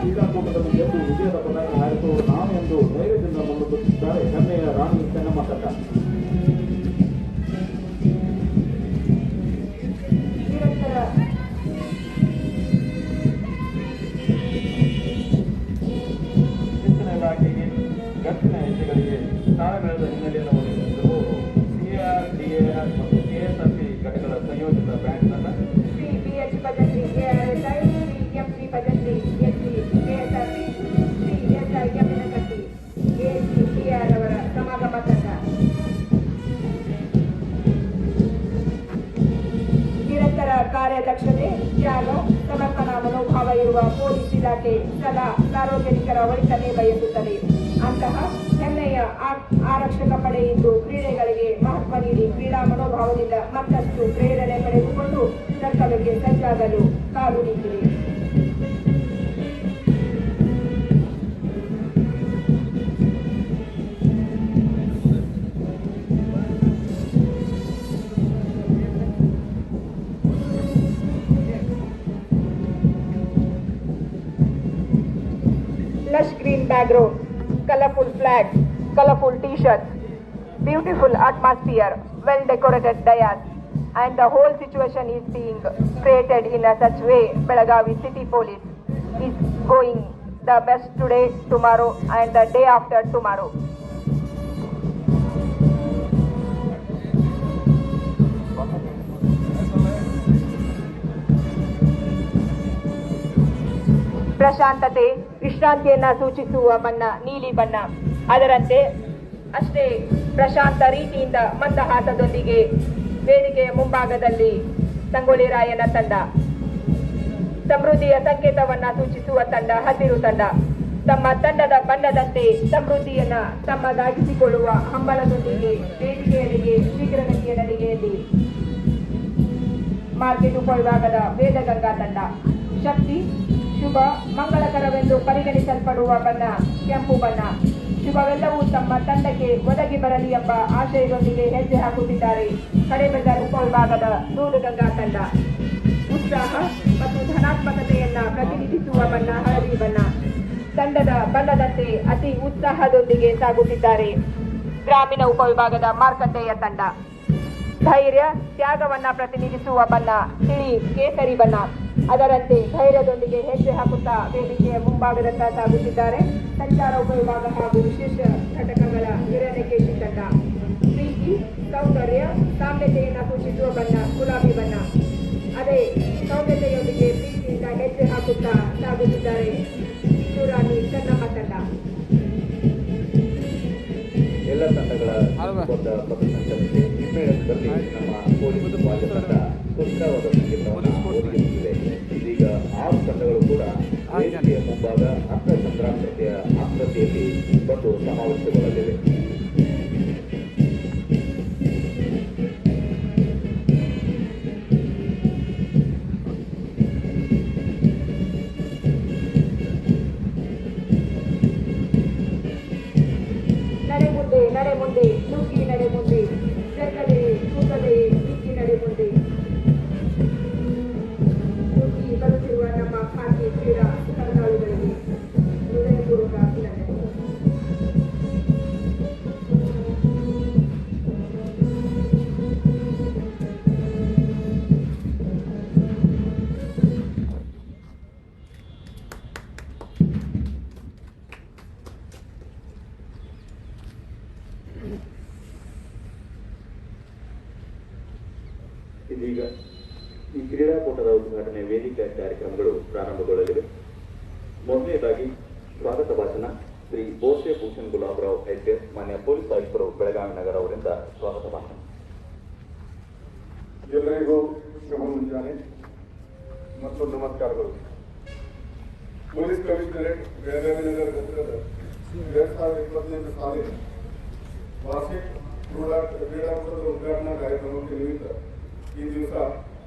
ಕ್ರೀಡಾಕೂಟದಲ್ಲಿ ಗೆದ್ದು ವಿಜಯದ ಪದಕ ಆಯಿತು ಎಂದು ಧೈರ್ಯದಿಂದ ಮುನ್ನುಗ್ಗುತ್ತಿದ್ದಾರೆ ಹೆಮ್ಮೆಯ ರಾಣಿ ಚೆನ್ನಮ್ಮ ನಿರಂತರ ಶಿಕ್ಷಣ ಇಲಾಖೆಗೆ ಗಟ್ಟಿನ ಹೆಜ್ಜೆಗಳಿಗೆ ತಾಳಮೇಳದ ಹಿನ್ನೆಲೆಯನ್ನು ತ್ಯಾಗ ಸಮರ್ಪಣಾ ಮನೋಭಾವ ಇರುವ ಪೊಲೀಸ್ ಇಲಾಖೆ ಸದಾ ಸಾರ್ವಜನಿಕರ ಒಳಿತನೆ ಬಯಸುತ್ತದೆ. ಅಂತಹ ಹೆಮ್ಮೆಯ ಆರಕ್ಷಕ ಪಡೆ ಇಂದು ಕ್ರೀಡೆಗಳಿಗೆ ಮಹತ್ವ ನೀಡಿ ಕ್ರೀಡಾ ಮನೋಭಾವದಿಂದ ಮತ್ತಷ್ಟು ಪ್ರೇರಣೆ ಪಡೆದುಕೊಂಡು ಕರ್ತವ್ಯಕ್ಕೆ ಸಜ್ಜಾಗಲು ಕಾಲು ನಿಂತಿದೆ. Lush green background, colorful flags, colorful t-shirts, beautiful atmosphere, well decorated dais, and the whole situation is being created in a such way Belagavi City Police is going the best today, tomorrow, and the day after tomorrow. ಪ್ರಶಾಂತತೆ, ವಿಶ್ರಾಂತಿಯನ್ನ ಸೂಚಿಸುವ ಬಣ್ಣ, ನೀಲಿ ಬಣ್ಣ. ಅದರಂತೆ ಅಷ್ಟೇ ಪ್ರಶಾಂತ ರೀತಿಯಿಂದ ಮಂದಹಾಸದೊಂದಿಗೆ ವೇದಿಕೆಯ ಮುಂಭಾಗದಲ್ಲಿ ಸಂಗೊಳ್ಳಿ ರಾಯನ ತಂಡ. ಸಮೃದ್ಧಿಯ ಸಂಕೇತವನ್ನ ಸೂಚಿಸುವ ತಂಡ, ಹಸಿರು ತಂಡ. ತಮ್ಮ ತಂಡದ ಬಣ್ಣದಂತೆ ಸಮೃದ್ಧಿಯನ್ನ ತಮ್ಮದಾಗಿಸಿಕೊಳ್ಳುವ ಹಂಬಲದೊಂದಿಗೆ ವೇದಿಕೆಯಲ್ಲಿಗೆ ಶೀಘ್ರಗತಿಯ ನಡಿಗೆಯಲ್ಲಿ ಮಾರ್ಕೆಟ್ ಉಪವಿಭಾಗದ ವೇದಗಂಗಾ ತಂಡ. ಶಕ್ತಿ ಶುಭ ಮಂಗಳಕರವೆಂದು ಪರಿಗಣಿಸಲ್ಪಡುವ ಬಣ್ಣ, ಕೆಂಪು ಬಣ್ಣ. ಶುಭವೆಲ್ಲವೂ ತಮ್ಮ ತಂಡಕ್ಕೆ ಒದಗಿ ಬರಲಿ ಎಂಬ ಆಶಯದೊಂದಿಗೆ ಹೆಜ್ಜೆ ಹಾಕುತ್ತಿದ್ದಾರೆ. ಕಡೆಬೆದರ್ ಉಪವಿಭಾಗದ ದೂರುಗಂಗಾ ತಂಡ. ಉತ್ಸಾಹ ಮತ್ತು ಧನಾತ್ಮಕತೆಯನ್ನ ಪ್ರತಿನಿಧಿಸುವ ಬಣ್ಣ, ಹಳದಿ ಬಣ್ಣ. ತಂಡದ ಬಣ್ಣದಂತೆ ಅತಿ ಉತ್ಸಾಹದೊಂದಿಗೆ ಸಾಗುತ್ತಿದ್ದಾರೆ. ಗ್ರಾಮೀಣ ಉಪವಿಭಾಗದ ಮಾರ್ಕಂಡೇಯ ತಂಡ. ಧೈರ್ಯ, ತ್ಯಾಗವನ್ನ ಪ್ರತಿನಿಧಿಸುವ ಬಣ್ಣ, ತಿಳಿ, ಕೇಸರಿ ಬಣ್ಣ. ಅದರಂತೆ ಧೈರ್ಯದೊಂದಿಗೆ ಹೆಜ್ಜೆ ಹಾಕುತ್ತಾ ವೇದಿಕೆಯ ಮುಂಭಾಗದತ್ತ ಸಾಗುತ್ತಿದ್ದಾರೆ ಸಂಚಾರ ಉಪವಿಭಾಗ ಹಾಗೂ ವಿಶೇಷ ಘಟಕಗಳ ಹಿರಣ್ಯಕ್ಕೆ ತಂಡ. ಪ್ರೀತಿ, ಸೌಂದರ್ಯ, ಸಾಮ್ಯತೆಯನ್ನು ಸೂಚಿಸುವ ಬಣ್ಣ, ಗುಲಾಬಿ ಬಣ್ಣ. ಅದೇ ಸೌಮ್ಯತೆಯೊಂದಿಗೆ ಮತ್ತು ನಮಸ್ಕಾರಗಳು. ಪೊಲೀಸ್ ಕಮಿಷನರೇಟ್ ಬೆಳಗಾವಿ ನಗರ ಎರಡ್ ಸಾವಿರದ ಸಾಲಿನ ವಾರ್ಷಿಕ ಕ್ರೀಡಾ ಕ್ರೀಡಾಕೂಟದ ಉದ್ಘಾಟನಾ ಕಾರ್ಯಕ್ರಮಕ್ಕೆ ನಿಮಿತ್ತ ಈ ದಿವಸ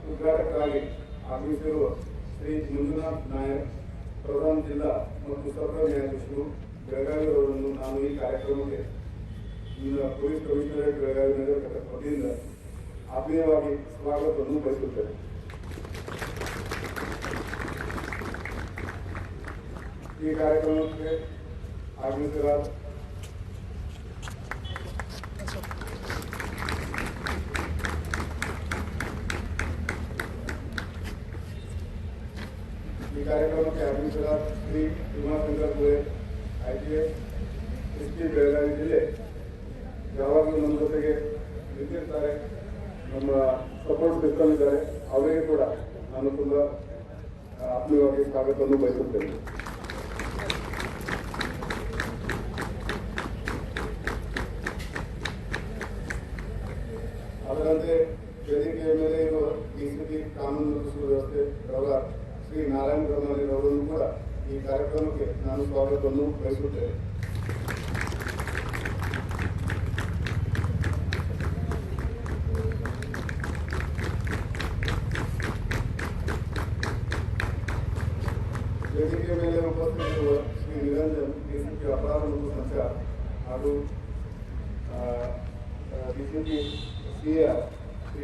ಉದ್ಘಾಟಕರಾಗಿ ಆಗಮಿಸಿರುವ ಶ್ರೀ ಮಂಜುನಾಥ್ ನಾಯಕ್ ಪ್ರಧಾನ ಜಿಲ್ಲಾ ಮತ್ತು ಸತ್ರ ನ್ಯಾಯಾಧೀಶರು ಬೆಳಗಾವಿ ಅವರನ್ನು ನಾನು ಈ ಕಾರ್ಯಕ್ರಮಕ್ಕೆ ಪೊಲೀಸ್ ಕಮಿಷನರೇಟ್ ಬೆಳಗಾವಿ ನಗರ ಘಟಕ ವತಿಯಿಂದ ಆತ್ಮೀಯವಾಗಿ ಸ್ವಾಗತವನ್ನು ಬಯಸುತ್ತೇನೆ. ಈ ಕಾರ್ಯಕ್ರಮಕ್ಕೆ ಆಗಮಿಸಲಾದ ಈ ಕಾರ್ಯಕ್ರಮಕ್ಕೆ ಆಗಮಿಸಲಾದ Shri Umashankar ಗೋಯ್ I T S S T Belagavi ಜಿಲ್ಲೆ ಯಾವಾಗಲೂ ನಮ್ಮ ಜೊತೆಗೆ ನಿಂತಿರ್ತಾರೆ ನಮ್ಮ ಸಪೋರ್ಟ್ ಸಿಸ್ಟಮ್ ಇದ್ದಾರೆ ಅವರಿಗೆ ಕೂಡ ನಾನು ತುಂಬ ಆತ್ಮೀಯವಾಗಿ ಸ್ವಾಗತವನ್ನು ಬಯಸುತ್ತೇನೆ ಅದರಂತೆ ವೇದಿಕೆಯ ಮೇಲೆ ಇರುವ ಡಿಸಿಪಿ ಕಾನೂನು ಅವರ ಶ್ರೀ ನಾರಾಯಣ ಬ್ರಹ್ಮಿ ಅವರನ್ನು ಕೂಡ ಈ ಕಾರ್ಯಕ್ರಮಕ್ಕೆ ನಾನು ಸ್ವಾಗತವನ್ನು ಬಯಸುತ್ತೇನೆ. ಮೇಲೆ ಶ್ರೀ ಹಾಗೂ ಶ್ರೀ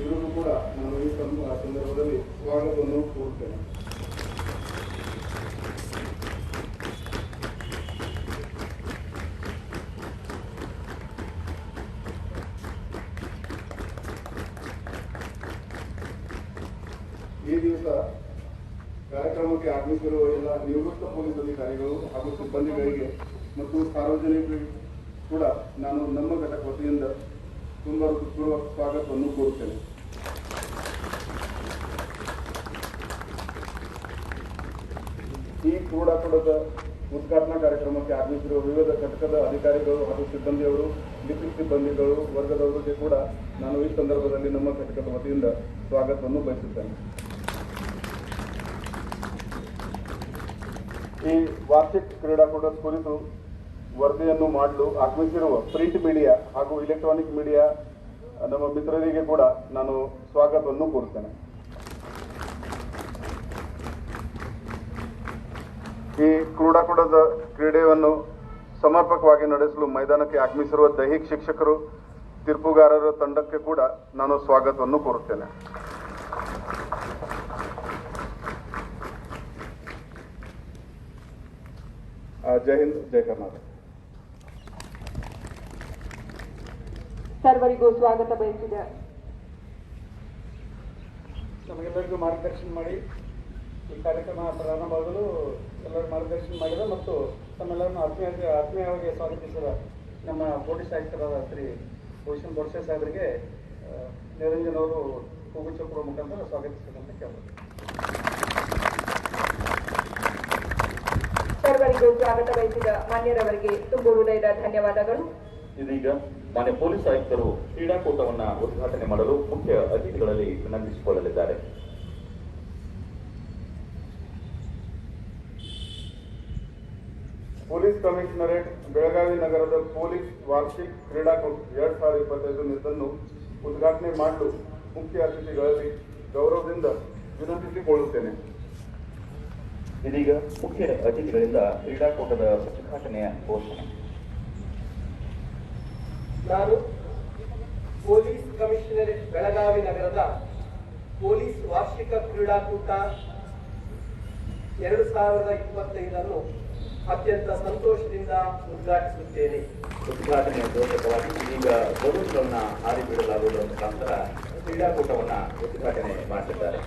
ಇವರಿಗೂ ಕೂಡ ನಾನು ಈ ಸಂದರ್ಭದಲ್ಲಿ ಸ್ವಾಗತವನ್ನು ಕೋರುತ್ತೇನೆ. ಈ ದಿವಸ ಕಾರ್ಯಕ್ರಮಕ್ಕೆ ಆಗಮಿಸಿರುವ ಎಲ್ಲ ನಿವೃತ್ತ ಪೊಲೀಸ್ ಅಧಿಕಾರಿಗಳು ಹಾಗೂ ಸಿಬ್ಬಂದಿಗಳಿಗೆ ಮತ್ತು ಸಾರ್ವಜನಿಕರಿಗೆ ಕೂಡ ನಾನು ನಮ್ಮ ಘಟಕ ವತಿಯಿಂದ ಹೃತ್ಪೂರ್ವಕ ಸ್ವಾಗತವನ್ನು ಕೋರುತ್ತೇನೆ. ಈ ಕ್ರೀಡಾಕೂಟದ ಉದ್ಘಾಟನಾ ಕಾರ್ಯಕ್ರಮಕ್ಕೆ ಆಗಮಿಸಿರುವ ವಿವಿಧ ಘಟಕದ ಅಧಿಕಾರಿಗಳು ಹಾಗೂ ಸಿಬ್ಬಂದಿಯವರು ಲಿಪಿಕ್ ಸಿಬ್ಬಂದಿಗಳು, ವರ್ಗದವರಿಗೆ ಕೂಡ ನಾನು ಈ ಸಂದರ್ಭದಲ್ಲಿ ನಮ್ಮ ಘಟಕದ ವತಿಯಿಂದ ಸ್ವಾಗತವನ್ನು ಬಯಸುತ್ತೇನೆ. ಈ ವಾರ್ಷಿಕ ಕ್ರೀಡಾಕೂಟದ ಕುರಿತು ವರದಿಯನ್ನು ಮಾಡಲು ಆಗಮಿಸಿರುವ ಪ್ರಿಂಟ್ ಮೀಡಿಯಾ ಹಾಗೂ ಇಲೆಕ್ಟ್ರಾನಿಕ್ ಮೀಡಿಯಾ, ನಮ್ಮ ಮಿತ್ರರಿಗೆ ಕೂಡ ನಾನು ಸ್ವಾಗತವನ್ನು ಕೋರುತ್ತೇನೆ. ಈ ಕ್ರೀಡಾಕೂಟದ ಕ್ರೀಡೆಯನ್ನು ಸಮರ್ಪಕವಾಗಿ ನಡೆಸಲು ಮೈದಾನಕ್ಕೆ ಆಗಮಿಸಿರುವ ದೈಹಿಕ ಶಿಕ್ಷಕರು, ತೀರ್ಪುಗಾರರ ತಂಡಕ್ಕೆ ಕೂಡ ನಾನು ಸ್ವಾಗತವನ್ನು ಕೋರುತ್ತೇನೆ. ಜೈ ಹಿಂದ್, ಜೈ ಕರ್ನಾಟಕ. ಸರ್ವರಿಗೂ ಸ್ವಾಗತ ಬಯಸಿದೆ. ನಮಗೆಲ್ಲರಿಗೂ ಮಾರ್ಗದರ್ಶನ ಮಾಡಿ ಈ ಕಾರ್ಯಕ್ರಮ ಪ್ರಾರಂಭವಾಗಲು ಎಲ್ಲರೂ ಮಾರ್ಗದರ್ಶನ ಮಾಡಿದ ಮತ್ತು ತಮ್ಮೆಲ್ಲರನ್ನು ಆತ್ಮೀಯ ಆತ್ಮೀಯವಾಗಿ ಸ್ವಾಗತಿಸಿದ ನಮ್ಮ ಪೊಲೀಸ್ ಆಯುಕ್ತರಾದ ಶ್ರೀ ಭೂಷಣ್ ಬೋಡ್ಸೆ ಸಾಹೇಬರಿಗೆ ನಿರಂಜನ್ ಅವರು ಹೂಗುಚ್ಛ ಕೊಡುವ ಮುಖಾಂತರ ಸ್ವಾಗತಿಸಿದಂತೆ ಕೇಳಬಹುದು ಸರ್ವರಿಗೂ ಸ್ವಾಗತ ಬಯಸಿದ ಮಾನ್ಯರವರಿಗೆ ತುಂಬ ಹೃದಯದ ಧನ್ಯವಾದಗಳು. ಇದೀಗ ಮಾನ್ಯ ಪೊಲೀಸ್ ಆಯುಕ್ತರು ಕ್ರೀಡಾಕೂಟವನ್ನ ಉದ್ಘಾಟನೆ ಮಾಡಲು ಮುಖ್ಯ ಅತಿಥಿಗಳಲ್ಲಿ ವಿನಂತಿಸಿಕೊಳ್ಳಲಿದ್ದಾರೆ. ಪೊಲೀಸ್ ಕಮಿಷನರೇಟ್ ಬೆಳಗಾವಿ ನಗರದ ಪೊಲೀಸ್ ವಾರ್ಷಿಕ ಕ್ರೀಡಾಕೂಟ ಎರಡ್ ಸಾವಿರದ ಇಪ್ಪತ್ತೈದು ಇದನ್ನು ಉದ್ಘಾಟನೆ ಮಾಡಲು ಮುಖ್ಯ ಅತಿಥಿಗಳಲ್ಲಿ ಗೌರವದಿಂದ ವಿನಂತಿಸಿಕೊಳ್ಳುತ್ತೇನೆ. ಇದೀಗ ಮುಖ್ಯ ಅತಿಥಿಗಳಿಂದ ಕ್ರೀಡಾಕೂಟದ ಉದ್ಘಾಟನೆಯ ಘೋಷಣೆ. ನಾನು ಪೊಲೀಸ್ ಕಮಿಷನರೇಟ್ ಬೆಳಗಾವಿ ನಗರದ ಪೊಲೀಸ್ ವಾರ್ಷಿಕ ಕ್ರೀಡಾಕೂಟ ಎರಡು ಸಾವಿರದ ಇಪ್ಪತ್ತೈದನ್ನು ಅತ್ಯಂತ ಸಂತೋಷದಿಂದ ಉದ್ಘಾಟಿಸುತ್ತೇನೆ. ಉದ್ಘಾಟನೆಯ ಪೂರ್ವಕವಾಗಿ ಈಗ ಬಲೂನ್ಗಳನ್ನ ಹಾರಿ ಬಿಡಲಾಗುವುದರ ಮುಖಾಂತರ ಕ್ರೀಡಾಕೂಟವನ್ನು ಉದ್ಘಾಟನೆ ಮಾಡಲಿದ್ದಾರೆ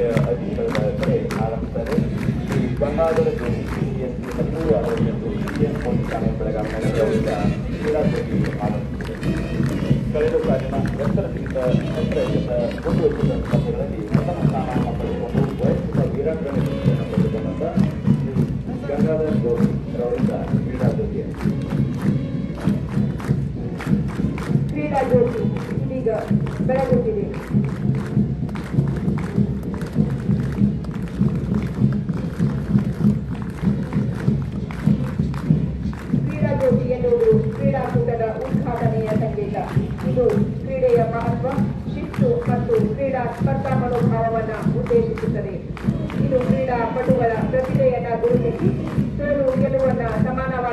ಕಡೆ ಆಗಮಿಸ್ತಾರೆ ಶ್ರೀ ಗಂಗಾಧರ ಜ್ಯೋತಿ ಸಿಎಸ್ಸಿ ಮತ್ತು ಅರವತ್ತೆಂಟು ಸಿಎಂ ಪೊಲೀಸ್ ಠಾಣೆ ಬೆಳಗಾವಿ ನಗರದಿಂದ ಕಳೆದ ಸಾಲಿನ ಎತ್ತರದಿಂದ ಎತ್ತರದಿಂದ ಒಂದು ವರ್ಷದ ಸ್ಪರ್ಧೆಗಳಲ್ಲಿ ಪ್ರಥಮ ಸ್ಥಾನವನ್ನು ಪಡೆದುಕೊಂಡು ವೈಯಕ್ತಿಕ ವೀರಾಂಗಣೆಯನ್ನು ಪಡೆದುಕೊಂಡಂತ ಶ್ರೀ ಗಂಗಾಧರ ಜ್ಯೋತಿ ಅವರಿಂದ ಕ್ರೀಡಾ ಜ್ಯೋತಿ. ಕ್ರೀಡಾ ಜ್ಯೋತಿ, ಇದೀಗ ಬೆಳಗುತ್ತಿದೆ ಮನೋಭಾವವನ್ನು ಉದ್ದೇಶಿಸುತ್ತದೆ. ಇದು ಕ್ರೀಡಾಪಟುಗಳ ಪ್ರತಿಭೆಯನ್ನು ಗುರುತಿಸಿ ಸೋಲು ಗೆಲುವನ್ನು ಸಮಾನವಾಗಿ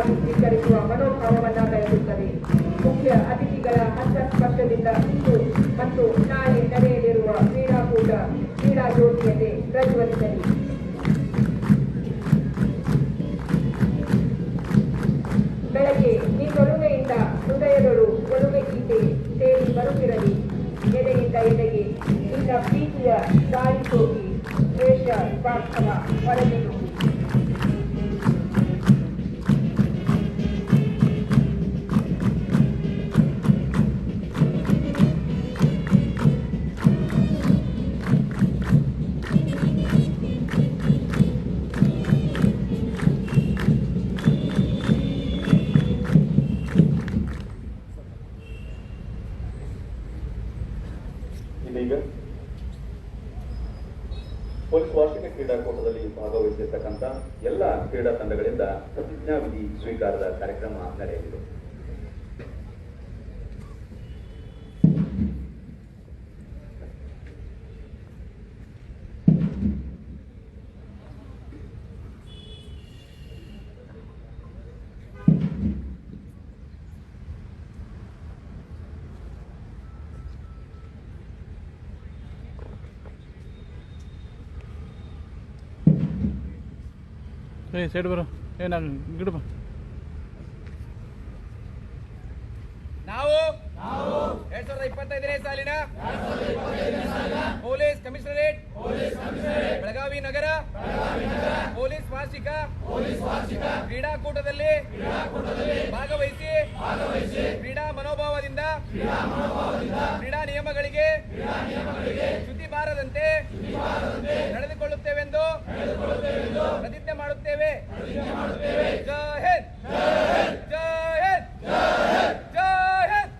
ಏ, ಸೈಡ್ ಬರೋ. ಏ, ನಾನು ಗಿಡ ಬಾ. ಸಾವಿರದ ಇಪ್ಪತ್ತೈದನೇ ಸಾಲಿನ ಪೊಲೀಸ್ ಕಮಿಷನರೇಟ್ ಬೆಳಗಾವಿ ನಗರ ಪೊಲೀಸ್ ವಾರ್ಷಿಕ ಕ್ರೀಡಾಕೂಟದಲ್ಲಿ ಭಾಗವಹಿಸಿ ಕ್ರೀಡಾ ಮನೋಭಾವದಿಂದ ಕ್ರೀಡಾ ನಿಯಮಗಳಿಗೆ ಚ್ಯುತಿ ಬಾರದಂತೆ ನಡೆದುಕೊಳ್ಳುತ್ತೇವೆಂದು ಪ್ರತಿಜ್ಞೆ ಮಾಡುತ್ತೇವೆ ಜೈ ಹಿಂದ್ ಜೈ ಹಿಂದ್ ಜೈ ಹಿಂದ್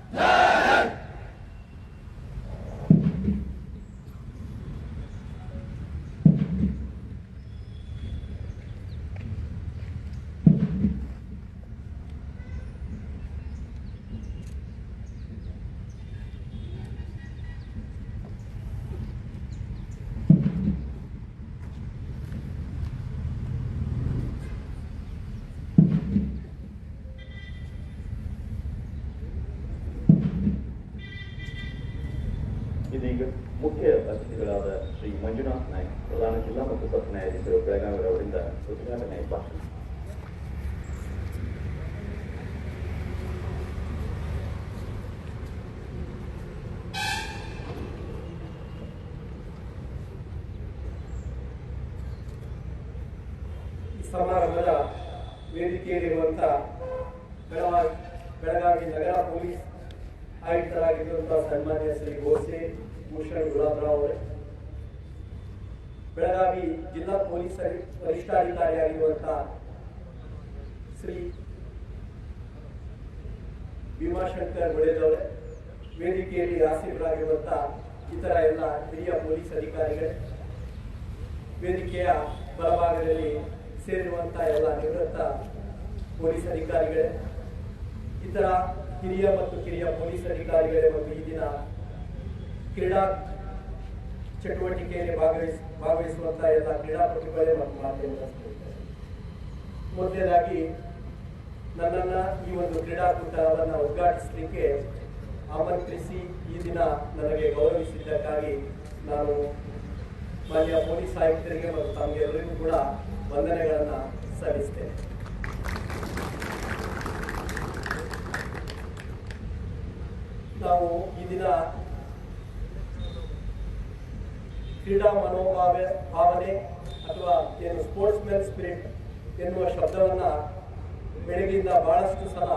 ಇದೀಗ ಮುಖ್ಯ ಅತಿಥಿಗಳಾದ ಶ್ರೀ ಮಂಜುನಾಥ್ ನಾಯ್ಕ್ ಪ್ರಧಾನ ಜಿಲ್ಲಾ ಮತ್ತು ಸತ್ರ ನ್ಯಾಯಾಧೀಶರು ಬೆಳಗಾವಿ ಅವರಿಂದ ಉದ್ಘಾಟನೆ ಭಾಷಣ ಸಮಾರಂಭದ ವೇದಿಕೆಯಲ್ಲಿರುವಂಥ ಬೆಳಗಾವಿ ಬೆಳಗಾವಿ ನಗರ ಪೊಲೀಸ್ ಆಯುಕ್ತರಾಗಿರುವಂತಹ ಸನ್ಮಾನ್ಯ ಶ್ರೀ ಗೋಸೆ ಭೂಷಣ್ ಗುಲಾಬ್ರಾವ್ ಅವರೇ. ಬೆಳಗಾವಿ ಜಿಲ್ಲಾ ಪೊಲೀಸ್ ವರಿಷ್ಠಾಧಿಕಾರಿಯಾಗಿರುವಂತಹ ಶ್ರೀ ಭೀಮಾಶಂಕರ್ ಒಡೆದವರೇ ವೇದಿಕೆಯಲ್ಲಿ ಆಸೀನರಾಗಿರುವಂತಹ ಇತರ ಎಲ್ಲ ಹಿರಿಯ ಪೊಲೀಸ್ ಅಧಿಕಾರಿಗಳೇ. ವೇದಿಕೆಯ ಬಲಭಾಗದಲ್ಲಿ ಸೇರಿರುವಂತಹ ಎಲ್ಲ ನಿವೃತ್ತ ಪೊಲೀಸ್ ಅಧಿಕಾರಿಗಳೇ, ಇತರ ಹಿರಿಯ ಮತ್ತು ಕಿರಿಯ ಪೊಲೀಸ್ ಅಧಿಕಾರಿಗಳೇ ಮತ್ತು ಈ ದಿನ ಕ್ರೀಡಾ ಚಟುವಟಿಕೆಯಲ್ಲಿ ಭಾಗವಹಿಸಿ ಭಾಗವಹಿಸುವಂತಹ ಎಲ್ಲ ಕ್ರೀಡಾಪಟುಗಳೇ ಮತ್ತು ಮಾಧ್ಯಮ. ಮೊದಲನೇದಾಗಿ, ನನ್ನನ್ನ ಈ ಒಂದು ಕ್ರೀಡಾಕೂಟವನ್ನು ಉದ್ಘಾಟಿಸಲಿಕ್ಕೆ ಆಮಂತ್ರಿಸಿ ಈ ದಿನ ನನಗೆ ಗೌರವಿಸಿದ್ದಕ್ಕಾಗಿ ನಾನು ಮಾನ್ಯ ಪೊಲೀಸ್ ಆಯುಕ್ತರಿಗೆ ಮತ್ತು ತಮಗೆಲ್ಲರಿಗೂ ಕೂಡ ವಂದನೆಗಳನ್ನು ಸಲ್ಲಿಸ್ತೇನೆ. ನಾವು ಈ ದಿನ ಕ್ರೀಡಾ ಮನೋಭಾವ, ಭಾವನೆ ಅಥವಾ ಏನು ಸ್ಪೋರ್ಟ್ಸ್ ಮ್ಯಾನ್ ಸ್ಪಿರಿಟ್ ಎನ್ನುವ ಶಬ್ದವನ್ನ ಬೆಳಗಿಂದ ಬಹಳಷ್ಟು ಸಲ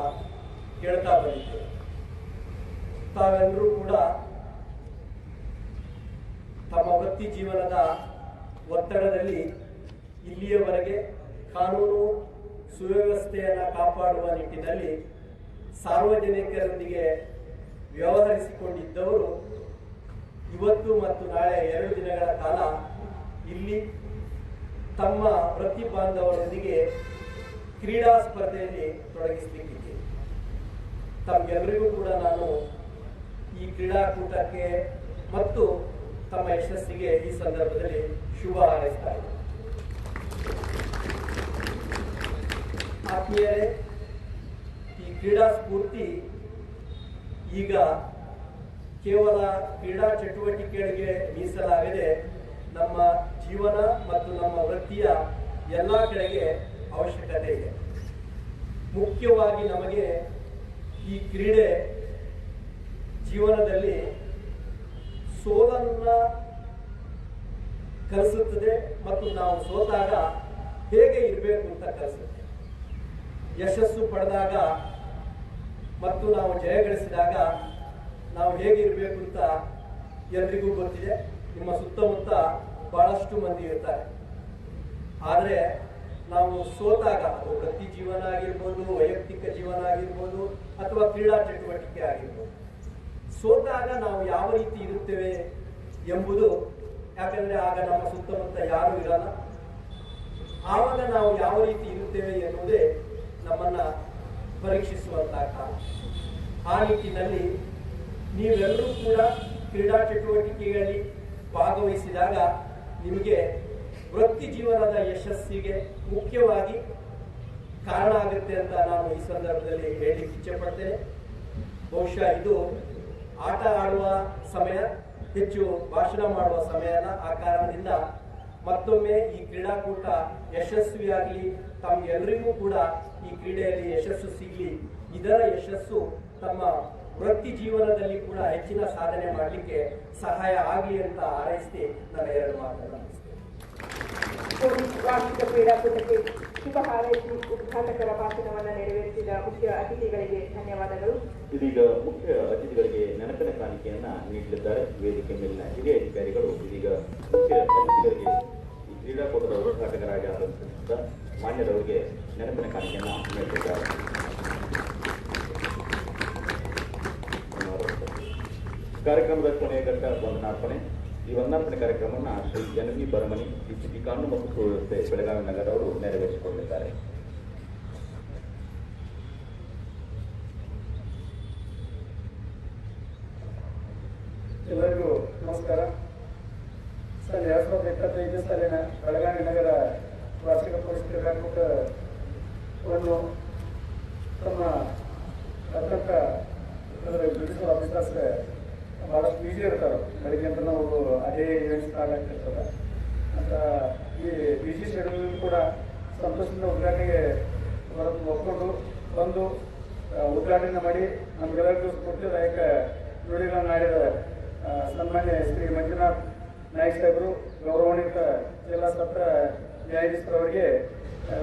ಕೇಳ್ತಾ ಬಂದಿತ್ತು ತಾವೆಲ್ಲರೂ ಕೂಡ ತಮ್ಮ ವೃತ್ತಿ ಜೀವನದ ಒತ್ತಡದಲ್ಲಿ ಇಲ್ಲಿಯವರೆಗೆ ಕಾನೂನು ಸುವ್ಯವಸ್ಥೆಯನ್ನು ಕಾಪಾಡುವ ನಿಟ್ಟಿನಲ್ಲಿ ಸಾರ್ವಜನಿಕರೊಂದಿಗೆ ವ್ಯವಹರಿಸಿಕೊಂಡಿದ್ದವರು ಇವತ್ತು ಮತ್ತು ನಾಳೆ ಎರಡು ದಿನಗಳ ಕಾಲ ಇಲ್ಲಿ ತಮ್ಮ ವೃತ್ತಿ ಬಾಂಧವರೊಂದಿಗೆ ಕ್ರೀಡಾ ಸ್ಪರ್ಧೆಯಲ್ಲಿ ತೊಡಗಿಸಲಿಕ್ಕಿದೆ. ತಮ್ಗೆಲ್ಲರಿಗೂ ಕೂಡ ನಾನು ಈ ಕ್ರೀಡಾಕೂಟಕ್ಕೆ ಮತ್ತು ತಮ್ಮ ಯಶಸ್ಸಿಗೆ ಈ ಸಂದರ್ಭದಲ್ಲಿ ಶುಭ ಹಾರೈಸ್ತಾ ಇದ್ದೇನೆ. ಆತ್ಮೀಯರೇ, ಈ ಕ್ರೀಡಾ ಸ್ಫೂರ್ತಿ ಈಗ ಕೇವಲ ಕ್ರೀಡಾ ಚಟುವಟಿಕೆಗಳಿಗೆ ಮೀಸಲಾಗದೆ ನಮ್ಮ ಜೀವನ ಮತ್ತು ನಮ್ಮ ವೃತ್ತಿಯ ಎಲ್ಲ ಕಡೆಗೆ ಅವಶ್ಯಕತೆ ಇದೆ. ಮುಖ್ಯವಾಗಿ ನಮಗೆ ಈ ಕ್ರೀಡೆ ಜೀವನದಲ್ಲಿ ಸೋಲನ್ನ ಕಲಿಸುತ್ತದೆ ಮತ್ತು ನಾವು ಸೋತಾಗ ಹೇಗೆ ಇರಬೇಕು ಅಂತ ಕಲಿಸುತ್ತೆ. ಯಶಸ್ಸು ಪಡೆದಾಗ ಮತ್ತು ನಾವು ಜಯಗಳಿಸಿದಾಗ ನಾವು ಹೇಗೆ ಇರಬೇಕು ಅಂತ ಎಲ್ರಿಗೂ ಗೊತ್ತಿದೆ. ನಿಮ್ಮ ಸುತ್ತಮುತ್ತ ಬಹಳಷ್ಟು ಮಂದಿ ಇರ್ತಾರೆ. ಆದರೆ ನಾವು ಸೋತಾಗ ಅದು ವೃತ್ತಿ ಜೀವನ ಆಗಿರ್ಬೋದು, ವೈಯಕ್ತಿಕ ಜೀವನ ಆಗಿರ್ಬೋದು ಅಥವಾ ಕ್ರೀಡಾ ಚಟುವಟಿಕೆ ಆಗಿರ್ಬೋದು. ಸೋತಾಗ ನಾವು ಯಾವ ರೀತಿ ಇರುತ್ತೇವೆ ಎಂಬುದು ಯಾಕಂದ್ರೆ ಆಗ ನಮ್ಮ ಸುತ್ತಮುತ್ತ ಯಾರು ಇರಲ್ಲ. ಆವಾಗ ನಾವು ಯಾವ ರೀತಿ ಇರುತ್ತೇವೆ ಎನ್ನುವುದೇ ನಮ್ಮನ್ನ ಪರೀಕ್ಷಿಸುವಂತಹ ಕಾಲ. ಆ ನಿಟ್ಟಿನಲ್ಲಿ ನೀವೆಲ್ಲರೂ ಕೂಡ ಕ್ರೀಡಾ ಚಟುವಟಿಕೆಗಳಲ್ಲಿ ಭಾಗವಹಿಸಿದಾಗ ನಿಮಗೆ ವೃತ್ತಿ ಜೀವನದ ಯಶಸ್ಸಿಗೆ ಮುಖ್ಯವಾಗಿ ಕಾರಣ ಆಗುತ್ತೆ ಅಂತ ನಾನು ಈ ಸಂದರ್ಭದಲ್ಲಿ ಹೇಳಿ ಇಚ್ಛೆ ಪಡ್ತೇನೆ. ಬಹುಶಃ ಇದು ಆಟ ಆಡುವ ಸಮಯ ಹೆಚ್ಚು ಭಾಷಣ ಮಾಡುವ ಸಮಯನ ಆ ಕಾರಣದಿಂದ ಮತ್ತೊಮ್ಮೆ ಈ ಕ್ರೀಡಾಕೂಟ ಯಶಸ್ವಿಯಾಗಲಿ ತಮ್ಗೆಲ್ಲರಿಗೂ ಕೂಡ ಈ ಕ್ರೀಡೆಯಲ್ಲಿ ಯಶಸ್ಸು ಸಿಗಲಿ, ಇದರ ಯಶಸ್ಸು ತಮ್ಮ ವೃತ್ತಿ ಜೀವನದಲ್ಲಿ ಕೂಡ ಹೆಚ್ಚಿನ ಸಾಧನೆ ಮಾಡಲಿಕ್ಕೆ ಸಹಾಯ ಆಗಲಿ ಅಂತ ಹಾರೈಸಿ ನನ್ನ ಎರಡು. ಪೊಲೀಸ್ ವಾರ್ಷಿಕ ಕ್ರೀಡಾಕೂಟಕ್ಕೆ ಶುಭ ಹಾರೈಸಿ ಉದ್ಘಾಟಕರ ಭಾಷಣವನ್ನು ನೆರವೇರಿಸಿದ ಮುಖ್ಯ ಅತಿಥಿಗಳಿಗೆ ಧನ್ಯವಾದಗಳು. ಇದೀಗ ಮುಖ್ಯ ಅತಿಥಿಗಳಿಗೆ ನೆನಪಿನ ಕಾಣಿಕೆಯನ್ನ ನೀಡಲಿದ್ದಾರೆ. ವೇದಿಕೆ ಮೇಲಿನ ಹಿರಿಯ ಅಧಿಕಾರಿಗಳು, ಇದೀಗ ಮುಖ್ಯ ಅತಿಥಿಗಳಿಗೆ ಈ ಕ್ರೀಡಾಕೂಟದ ಉದ್ಘಾಟಕರಾಗಿ ಆಗಮಿಸಿದ ಮಾನ್ಯರವರಿಗೆ ನೆನಪಿನ ಕಾಣಿಕೆಯನ್ನ ನೀಡಲಿದ್ದಾರೆ. ಕಾರ್ಯಕ್ರಮದ ಕೊನೆಯ ಘಟ್ಟ ವಂದನಾರ್ಪಣೆ ಈ ವಂದಾರ್ಪಣೆ ಕಾರ್ಯಕ್ರಮವನ್ನು ಶ್ರೀ ಜನನಿ ಬರಮನಿ ಡಿಸಿಪಿ ಕಾನೂನು ಮತ್ತು ಸುವ್ಯವಸ್ಥೆ, ಬೆಳಗಾವಿ ನಗರ ಅವರು ನೆರವೇರಿಸಿಕೊಂಡಿದ್ದಾರೆ. ಎಲ್ಲರಿಗೂ ನಮಸ್ಕಾರ. ಸರ್, ಎರಡ್ ಸಾವಿರದ ಇಪ್ಪತ್ತೈದನೇ ಸಾಲಿನ ಬೆಳಗಾವಿ ನಗರ ವಾರ್ಷಿಕ ಪೊಲೀಸ್ ಕ್ರೀಡಾಕೂಟವನ್ನು ತಮ್ಮ ಅತ್ಯಂತ ಆಫೀಸರ್ಸ್ ಭಾಳಷ್ಟು ಈಸಿ ಇರ್ತಾರೆ. ಬೆಳಿಗ್ಗೆ ಅಂತ ನಾವು ಅದೇ ಇವೆಂಟ್ ಸ್ಟಾರ್ಟ್ ಅಂತ ಈ ಬಿಸಿ ಶೆಡ್ಯೂಲ್ ಕೂಡ ಸಂತೋಷದಿಂದ ಉದ್ಘಾಟನೆಗೆ ಬರೋದು ಒಪ್ಕೊಂಡು ಬಂದು ಉದ್ಘಾಟನೆ ಮಾಡಿ ನಮಗೆಲ್ಲರಿಗೂ ಸ್ಫೂರ್ತಿದಾಯಕ ನುಡಿಗಳನ್ನು ಆಡಿದ ಸನ್ಮಾನ್ಯ ಶ್ರೀ ಮಂಜುನಾಥ್ ನಾಯಕ್ ಸಾಹೇಬರು, ಗೌರವಾನ್ವಿತ ಜಿಲ್ಲಾ ಸತ್ರ ನ್ಯಾಯಾಧೀಶರವರಿಗೆ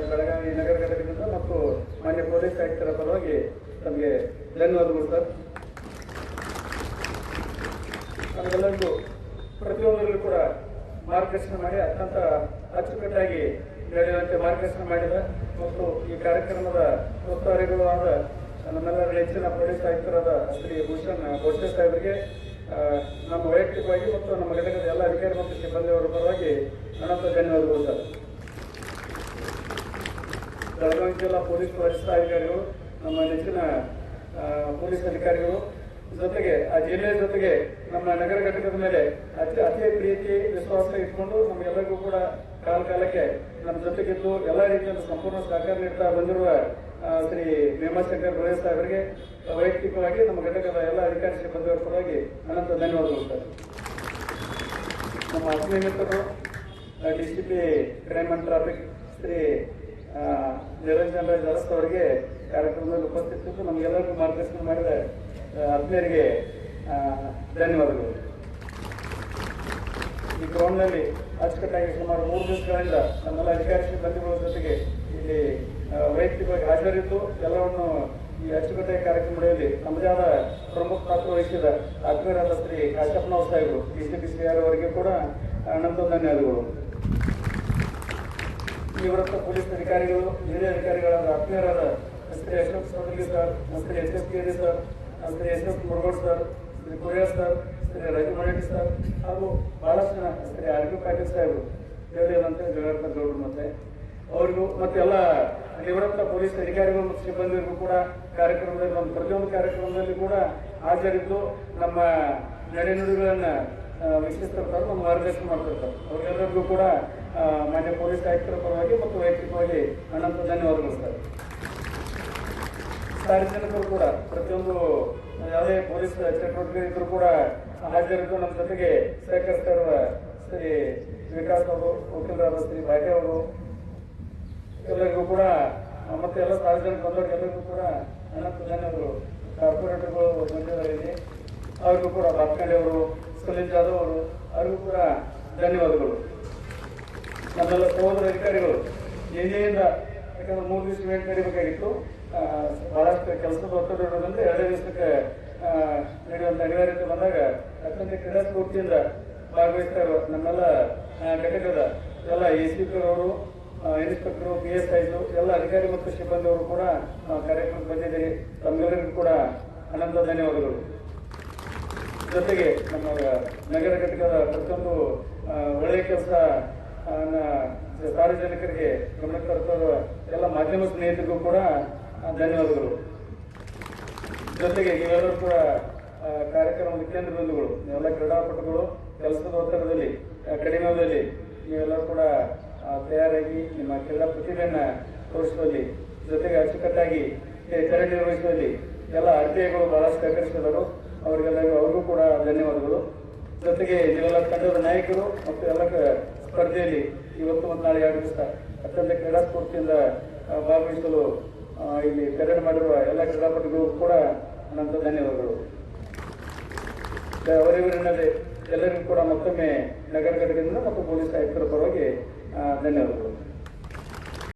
ಬೆಳಗಾವಿ ನಗರ ಘಟಕದಿಂದ ಮತ್ತು ಮಾನ್ಯ ಪೊಲೀಸ್ ಆಯುಕ್ತರ ಪರವಾಗಿ ತಮಗೆ ಧನ್ಯವಾದಗಳು ಸರ್. ನಮಗೆಲ್ಲರಿಗೂ ಪ್ರತಿಯೊಂದರಲ್ಲೂ ಕೂಡ ಮಾರ್ಗದರ್ಶನ ಮಾಡಿ ಅತ್ಯಂತ ಅಚ್ಚುಕಟ್ಟಾಗಿ ನಡೆಯುವಂತೆ ಮಾರ್ಗದರ್ಶನ ಮಾಡಿದ ಮತ್ತು ಈ ಕಾರ್ಯಕ್ರಮದ ಉಸ್ತುವಾರಿಗಳು ಆದ ನಮ್ಮೆಲ್ಲರ ಹೆಚ್ಚಿನ ಪೊಲೀಸ್ ಆಯುಕ್ತರಾದ ಶ್ರೀ ಭೂಷಣ್ ಭೋಸೆ ಸಾಹೇಬರಿಗೆ ನಮ್ಮ ವೈಯಕ್ತಿಕವಾಗಿ ಮತ್ತು ನಮ್ಮ ಘಟಕದ ಎಲ್ಲ ಅಧಿಕಾರಿ ಮತ್ತು ಸಿಬ್ಬಂದಿಯವರ ಪರವಾಗಿ ಅನಂತ ಧನ್ಯವಾದಗಳು. ಸರ್ ಬೆಳಗಾವಿ ಜಿಲ್ಲಾ ಪೊಲೀಸ್ ವರಿಷ್ಠಾಧಿಕಾರಿಗಳು ನಮ್ಮ ನೆಚ್ಚಿನ ಪೊಲೀಸ್ ಅಧಿಕಾರಿಗಳು ಜೊತೆಗೆ, ಆ ಜಿಲ್ಲೆಯ ಜೊತೆಗೆ ನಮ್ಮ ನಗರ ಘಟಕದ ಮೇಲೆ ಅತಿ ಅತಿ ಪ್ರೀತಿ ವಿಶ್ವಾಸ ಇಟ್ಕೊಂಡು ನಮಗೆಲ್ಲರಿಗೂ ಕೂಡ ಕಾಲ ಕಾಲಕ್ಕೆ ನಮ್ಮ ಜೊತೆಗಿದ್ದು ಎಲ್ಲ ರೀತಿಯಲ್ಲಿ ಸಂಪೂರ್ಣ ಸಹಕಾರ ನೀಡ್ತಾ ಬಂದಿರುವ ಶ್ರೀ ಭೀಮಾಶಂಕರ್ ಬೊಳೆ ಸಾಹೇಬರಿಗೆ, ವೈಯಕ್ತಿಕವಾಗಿ ನಮ್ಮ ಘಟಕದ ಎಲ್ಲ ಅಧಿಕಾರಿ ಸಿಬ್ಬಂದಿಯವರ ಪರವಾಗಿ ಅನಂತ ಧನ್ಯವಾದಗಳು ಸರ್. ನಮ್ಮ ಆತ್ಮೀಯ ಮಿತ್ರರು D C P crime and traffic Shri Niranjan Raj Aras ಅವರಿಗೆ ಕಾರ್ಯಕ್ರಮದಲ್ಲಿ ಉಪಸ್ಥಿತಿದ್ದು ನಮಗೆಲ್ಲರಿಗೂ ಮಾರ್ಗದರ್ಶನ ಮಾಡಿದ ಆತ್ಮೀಯರಿಗೆ ಧನ್ಯವಾದಗಳು. ಈ ಗ್ರೌಂಡ್ನಲ್ಲಿ ಅಚ್ಚುಕಟ್ಟಾಗಿ ಸುಮಾರು ಮೂರು ದಿವಸಗಳಿಂದ ನಮ್ಮೆಲ್ಲ ಅಧಿಕಾರಿ ಸಿಬ್ಬಂದಿಗಳ ಜೊತೆಗೆ ಇಲ್ಲಿ ವೈಯಕ್ತಿಕವಾಗಿ ಹಾಜರಿದ್ದು, ಎಲ್ಲವನ್ನು ಈ ಅಚ್ಚುಕಟ್ಟಾಗಿ ಕಾರ್ಯಕ್ರಮದಲ್ಲಿ ನಮ್ಮದೇ ಆದ ಪ್ರಮುಖ ಪಾತ್ರ ವಹಿಸಿದ ಆತ್ಮೀಯರಾದ ಶ್ರೀ ಕಾಶಪ್ಪನವ್ರ ಸಾಹೇಬರು B C B C R ಅವರಿಗೆ ಕೂಡ ನಮ್ಮದು ಧನ್ಯವಾದಗಳು. ನಿವೃತ್ತ ಪೊಲೀಸ್ ಅಧಿಕಾರಿಗಳು, ಹಿರಿಯ ಅಧಿಕಾರಿಗಳಾದ ಆತ್ಮೀಯರಾದ Shri Ashok Saudagi sir Shri S S Keri sir Shri S S Murugod sir, Shri Kuriya sir, Shri Raghumani sir ಹಾಗೂ ಬಹಳಷ್ಟು ಜನ, ಶ್ರೀ ಆರ್ ಕೆ ಪಾಟೀಲ್ ಸಾಹೇಬರು ಹೇಳಿದಂತೆ ಜಗನ್ನಾಥ ಗೌಡರು ಮತ್ತೆ. ಅವ್ರಿಗೂ ಮತ್ತೆಲ್ಲ ನಿವೃತ್ತ ಪೊಲೀಸ್ ಅಧಿಕಾರಿಗಳು ಮತ್ತು ಸಿಬ್ಬಂದಿಗಳಿಗೂ ಕೂಡ ಕಾರ್ಯಕ್ರಮದಲ್ಲಿ, ನಮ್ಮ ಪ್ರತಿಯೊಂದು ಕಾರ್ಯಕ್ರಮದಲ್ಲಿ ಕೂಡ ಹಾಜರಿದ್ದು ನಮ್ಮ ನಡೆನುಡಿಗಳನ್ನ ವೀಕ್ಷಿಸ್ತಿರ್ತಾರೆ, ನಮ್ಮ ಮಾರ್ಗದರ್ಶನ ಮಾಡ್ತಿರ್ತಾರೆ. ಅವ್ರಿಗೆಲ್ಲರಿಗೂ ಕೂಡ ಮಾನ್ಯ ಪೊಲೀಸ್ ಆಯುಕ್ತರ ಪರವಾಗಿ ಮತ್ತು ವೈಯಕ್ತಿಕವಾಗಿ ಅನಂತ ಧನ್ಯವಾದಗಳು ಸರ್. ಸಾರ್ವಜನಿಕರು ಕೂಡ, ಪ್ರತಿಯೊಂದು, ಯಾವುದೇ ಪೊಲೀಸ್ ಚಟುವಟಿಕೆ ಇದ್ರು ಕೂಡ ಹಾಜರಿದ್ದು ನಮ್ಮ ಜೊತೆಗೆ ಸಹಕರಿಸಿರುವ ಶ್ರೀ ವಿಕಾಸ್ ಅವರು ವಕೀಲರಾದ ಶ್ರೀ ಭಾಗ್ಯ ಅವರು. ಎಲ್ಲರಿಗೂ ಕೂಡ, ಮತ್ತೆ ಎಲ್ಲ ಸಾರ್ವಜನಿಕ ಬಂದವರಿಗೆ ಎಲ್ಲರಿಗೂ ಕೂಡ ಅನಂತ ಧನ್ಯವಾದಗಳು. ಕಾರ್ಪೊರೇಟರ್ಗಳು ಬಂದಿದ್ದಾರೆ. ಅವ್ರಿಗೂ ಕೂಡ ಬಾತ್ಕಂಡೆ ಅವರು, ಸುನಿಲ್ ಜಾಧವ್ ಅವರು, ಅವ್ರಿಗೂ ಕೂಡ ಧನ್ಯವಾದಗಳು. ನಮ್ಮೆಲ್ಲ ಸಹೋದರ ಅಧಿಕಾರಿಗಳು ಎಲ್ಲಿಯಿಂದ ಯಾಕಂದ್ರೆ ಮೂರು ದಿವಸ ಇವೆಂಟ್ ನಡೀಬೇಕಾಗಿತ್ತು. ಬಹಳಷ್ಟು ಕೆಲಸದ ಒತ್ತಡ ಇರೋದ್ರಿಂದ ಎರಡೇ ದಿವಸಕ್ಕೆ ನಡೆಯುವಂತ ಅನಿವಾರ್ಯತೆ ಬಂದಾಗ ಅತ್ಯಂತ ಕ್ರೀಡಾ ಸ್ಫೂರ್ತಿಯಿಂದ ಭಾಗವಹಿಸ್ತಾರೆ ನಮ್ಮೆಲ್ಲ ಘಟಕದ ಎಲ್ಲ ಎ ಸಿ ಪಿ ಅವರು ಇನ್ಸ್ಪೆಕ್ಟರ್ ಪಿ ಎಸ್ ಐದು, ಎಲ್ಲ ಅಧಿಕಾರಿ ಮತ್ತು ಸಿಬ್ಬಂದಿಯವರು ಕೂಡ ಕಾರ್ಯಕ್ರಮಕ್ಕೆ ಬಂದಿದ್ದೀರಿ. ತಮ್ಮೆಲ್ಲರಿಗೂ ಕೂಡ ಅನಂತ ಧನ್ಯವಾದಗಳು. ಜೊತೆಗೆ ನಮ್ಮ ನಗರ ಘಟಕದ ಪ್ರತಿಯೊಂದು ಒಳ್ಳೆಯ ಕೆಲಸ ಸಾರ್ವಜನಿಕರಿಗೆ ಗಮನಕ್ಕೆ ತರುವ ಎಲ್ಲ ಮಾಧ್ಯಮ ಸ್ನೇಹಿತರಿಗೂ ಕೂಡ ಧನ್ಯವಾದಗಳು. ಜೊತೆಗೆ ನೀವೆಲ್ಲರೂ ಕೂಡ ಕಾರ್ಯಕ್ರಮ ಕೇಂದ್ರ ಬಿಂದುಗಳು ನೀವೆಲ್ಲ ಕ್ರೀಡಾಪಟುಗಳು ಕೆಲಸದ ಒತ್ತಡದಲ್ಲಿ ಕಡಿಮೆದಲ್ಲಿ ನೀವೆಲ್ಲರೂ ಕೂಡ ತಯಾರಾಗಿ ನಿಮ್ಮ ಕ್ರೀಡಾ ಪ್ರತಿಭೆಯನ್ನು ತೋರಿಸುವಲ್ಲಿ ಜೊತೆಗೆ ಅಚ್ಚುಕಟ್ಟಾಗಿ ಕಾರ್ಯನಿರ್ವಹಿಸುವಲ್ಲಿ ಎಲ್ಲ ಅರ್ಜಿಗಳು ಬಹಳ ಸಹಕರಿಸಿದರು ಅವರಿಗೆಲ್ಲರಿಗೂ ಅವ್ರಿಗೂ ಕೂಡ ಧನ್ಯವಾದಗಳು. ಜೊತೆಗೆ ನೀವೆಲ್ಲ ತಂಡದ ನಾಯಕರು ಮತ್ತು ಎಲ್ಲ ಸ್ಪರ್ಧೆಯಲ್ಲಿ ಇವತ್ತು ಮತ್ತು ನಾಳೆ ಎರಡು ದಿವಸ ಅತ್ಯಂತ ಕ್ರೀಡಾ ಸ್ಫೂರ್ತಿಯಿಂದ ಆ, ಭಾಗವಹಿಸಲು ಇಲ್ಲಿ ಕರೆಂಟ್ ಮಾಡಿರುವ ಎಲ್ಲ ಕ್ರೀಡಾಪಟುಗಳಿಗೂ ಕೂಡ ಅನಂತ ಧನ್ಯವಾದಗಳು. ಅವರಿವರಿನಲ್ಲಿ ಎಲ್ಲರಿಗೂ ಕೂಡ ಮತ್ತೊಮ್ಮೆ ನಗರ ಘಟಕದಿಂದ ಮತ್ತು ಪೊಲೀಸ್ ಆಯುಕ್ತರ ಪರವಾಗಿ ಧನ್ಯವಾದಗಳು.